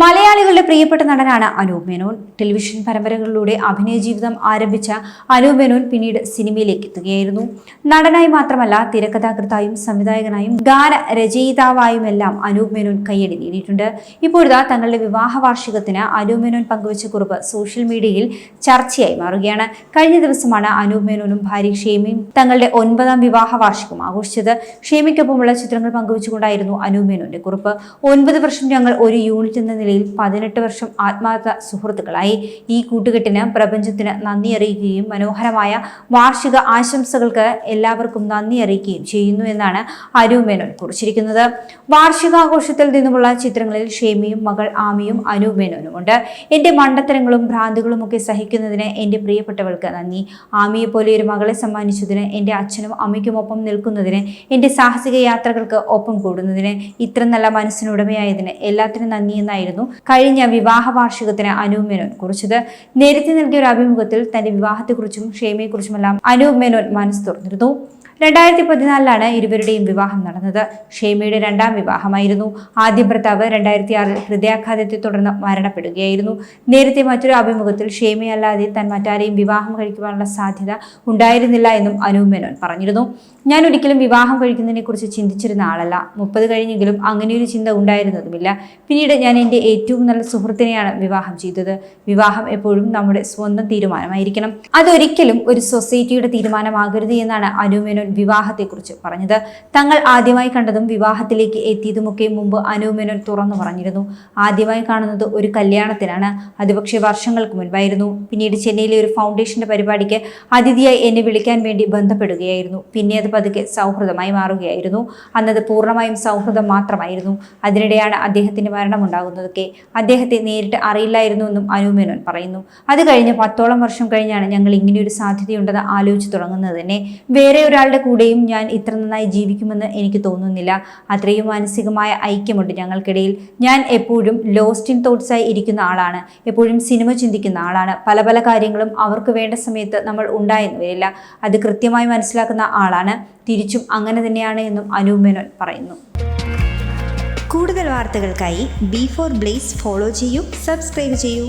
മലയാളികളുടെ പ്രിയപ്പെട്ട നടനാണ് അനൂപ് മേനോൻ. ടെലിവിഷൻ പരമ്പരകളിലൂടെ അഭിനയ ജീവിതം ആരംഭിച്ച അനൂപ് മേനോൻ പിന്നീട് സിനിമയിലേക്ക് എത്തുകയായിരുന്നു. നടനായി മാത്രമല്ല തിരക്കഥാകൃത്തായും സംവിധായകനായും ഗാന രചയിതാവായുമെല്ലാം അനൂപ് മേനോൻ കയ്യടി നേടിയിട്ടുണ്ട്. ഇപ്പോഴത്തെ തങ്ങളുടെ വിവാഹ വാർഷികത്തിന് അനൂപ് മേനോൻ പങ്കുവച്ച കുറിപ്പ് സോഷ്യൽ മീഡിയയിൽ ചർച്ചയായി മാറുകയാണ്. കഴിഞ്ഞ ദിവസമാണ് അനൂപ് മേനോനും ഭാര്യ ഷേമിയും തങ്ങളുടെ ഒൻപതാം വിവാഹ വാർഷികം ആഘോഷിച്ചത്. ഷേമിക്കൊപ്പമുള്ള ചിത്രങ്ങൾ പങ്കുവച്ചുകൊണ്ടായിരുന്നു അനൂപ് മേനോന്റെ കുറിപ്പ്. ഒൻപത് വർഷം ഞങ്ങൾ ഒരു യൂണിറ്റ് നിലയിൽ പതിനെട്ട് വർഷം ആത്മാർത്ഥ സുഹൃത്തുക്കളായി. ഈ കൂട്ടുകെട്ടിന് പ്രപഞ്ചത്തിന് നന്ദി അറിയിക്കുകയും മനോഹരമായ വാർഷിക ആശംസകൾക്ക് എല്ലാവർക്കും നന്ദി അറിയിക്കുകയും ചെയ്യുന്നു എന്നാണ് അരു മേനോൻ കുറിച്ചിരിക്കുന്നത്. വാർഷികാഘോഷത്തിൽ നിന്നുമുള്ള ചിത്രങ്ങളിൽ ഷേമിയും മകൾ ആമിയും അനുമേനോനും മേനോനുമുണ്ട്. എന്റെ മണ്ടത്തരങ്ങളും ഭ്രാന്തുകളും ഒക്കെ സഹിക്കുന്നതിന് എന്റെ പ്രിയപ്പെട്ടവൾക്ക് നന്ദി. ആമിയെ പോലെ ഒരു മകളെ സമ്മാനിച്ചതിന് എന്റെ അച്ഛനും അമ്മയ്ക്കുമൊപ്പം നിൽക്കുന്നതിന് എന്റെ സാഹസിക യാത്രകൾക്ക് ഒപ്പം കൂടുന്നതിന് ഇത്ര നല്ല മനസ്സിനുടമയായതിന് എല്ലാത്തിനും നന്ദി എന്നായിരുന്നു കഴിഞ്ഞ വിവാഹ വാർഷികത്തിന് അനൂപ് മേനോൻ കുറിച്ചത്. നേരത്തെ നൽകിയ ഒരു അഭിമുഖത്തിൽ തന്റെ വിവാഹത്തെക്കുറിച്ചും ക്ഷേമയെക്കുറിച്ചുമെല്ലാം അനൂപ് മേനോൻ മനസ്സ് തുറന്നിരുന്നു. രണ്ടായിരത്തി പതിനാലിലാണ് ഇരുവരുടെയും വിവാഹം നടന്നത്. ഷേമയുടെ രണ്ടാം വിവാഹമായിരുന്നു. ആദ്യ ഭർത്താവ് രണ്ടായിരത്തി ആറിൽ ഹൃദയാഘാതത്തെ തുടർന്ന് മരണപ്പെടുകയായിരുന്നു. നേരത്തെ മറ്റൊരു അഭിമുഖത്തിൽ ഷേമയല്ലാതെ താൻ മറ്റാരെയും വിവാഹം കഴിക്കുവാനുള്ള സാധ്യത ഉണ്ടായിരുന്നില്ല എന്നും അനൂപ് മേനോൻ പറഞ്ഞിരുന്നു. ഞാൻ ഒരിക്കലും വിവാഹം കഴിക്കുന്നതിനെ കുറിച്ച് ചിന്തിച്ചിരുന്ന ആളല്ല. മുപ്പത് കഴിഞ്ഞെങ്കിലും അങ്ങനെയൊരു ചിന്ത ഉണ്ടായിരുന്നതുമില്ല. പിന്നീട് ഞാൻ എന്റെ ഏറ്റവും നല്ല സുഹൃത്തിനെയാണ് വിവാഹം ചെയ്തത്. വിവാഹം എപ്പോഴും നമ്മുടെ സ്വന്തം തീരുമാനമായിരിക്കണം. അതൊരിക്കലും ഒരു സൊസൈറ്റിയുടെ തീരുമാനമാകരുത് എന്നാണ് അനൂപ് മേനോൻ വിവാഹത്തെക്കുറിച്ച് പറഞ്ഞത്. തങ്ങൾ ആദ്യമായി കണ്ടതും വിവാഹത്തിലേക്ക് എത്തിയതുമൊക്കെ മുമ്പ് അനൂപ് മേനോൻ തുറന്നു പറഞ്ഞിരുന്നു. ആദ്യമായി കാണുന്നത് ഒരു കല്യാണത്തിനാണ്. അത് പക്ഷേ വർഷങ്ങൾക്ക് മുൻപായിരുന്നു. പിന്നീട് ചെന്നൈയിലെ ഒരു ഫൗണ്ടേഷന്റെ പരിപാടിക്ക് അതിഥിയായി എന്നെ വിളിക്കാൻ വേണ്ടി ബന്ധപ്പെടുകയായിരുന്നു. പിന്നെ അത് പതുക്കെ സൗഹൃദമായി മാറുകയായിരുന്നു. അന്നത് പൂർണമായും സൗഹൃദം മാത്രമായിരുന്നു. അതിനിടെയാണ് അദ്ദേഹത്തിന്റെ മരണമുണ്ടാകുന്നതൊക്കെ അദ്ദേഹത്തെ നേരിട്ട് അറിയില്ലായിരുന്നു എന്നും അനൂപ് മേനോൻ പറയുന്നു. അത് കഴിഞ്ഞ് പത്തോളം വർഷം കഴിഞ്ഞാണ് ഞങ്ങൾ ഇങ്ങനെയൊരു സാധ്യതയുണ്ടെന്ന് ആലോചിച്ച് തുടങ്ങുന്നത് തന്നെ. വേറെ ഒരാളുടെ കൂടെയും ഞാൻ ഇത്ര നന്നായി ജീവിക്കുമെന്ന് എനിക്ക് തോന്നുന്നില്ല. അത്രയും മാനസികമായ ഐക്യമുണ്ട് ഞങ്ങൾക്കിടയിൽ. ഞാൻ എപ്പോഴും ലോസ്റ്റ് ഇൻ തോട്ട്സായി ഇരിക്കുന്ന ആളാണ്. എപ്പോഴും സിനിമ ചിന്തിക്കുന്ന ആളാണ്. പല പല കാര്യങ്ങളും അവർക്ക് വേണ്ട സമയത്ത് നമ്മൾ ഉണ്ടായെന്ന് വരില്ല. അത് കൃത്യമായി മനസ്സിലാക്കുന്ന ആളാണ്. തിരിച്ചും അങ്ങനെ തന്നെയാണ് എന്നും അനൂപ് മേനോൻ പറയുന്നു. കൂടുതൽ വാർത്തകൾക്കായി ബി ഫോർ ബ്ലേസ് ഫോളോ ചെയ്യൂ സബ്സ്ക്രൈബ് ചെയ്യൂ.